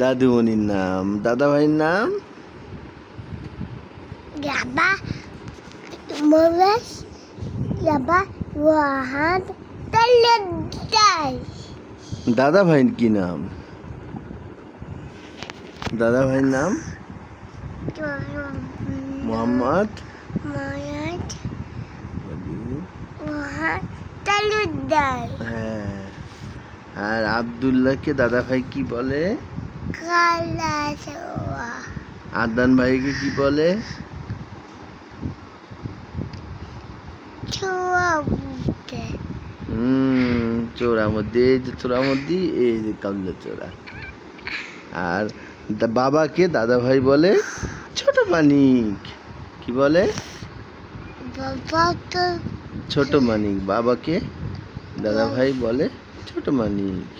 দাদুমণির নাম দাদা ভাইয়ের নাম রাবা মোরাস রাবা ওয়াহান তালুদার দাদা ভাইয়ের কি নাম দাদা ভাইয়ের নাম মোহাম্মদ ময়াদ ওয়াহান তালুদার হ্যাঁ আর আবদুল্লাহকে দাদা ভাই কি বলে? আদান ভাইকে কি বলে? হুম চোরা মধ্যে এই যে চোরা মধ্যে এই যে কামলা চোরা। আর বাবাকে দাদা ভাই বলে ছোট মানিক। কি বলে? ছোট মানিক। বাবাকে দাদা ভাই বলে ছোট মানিক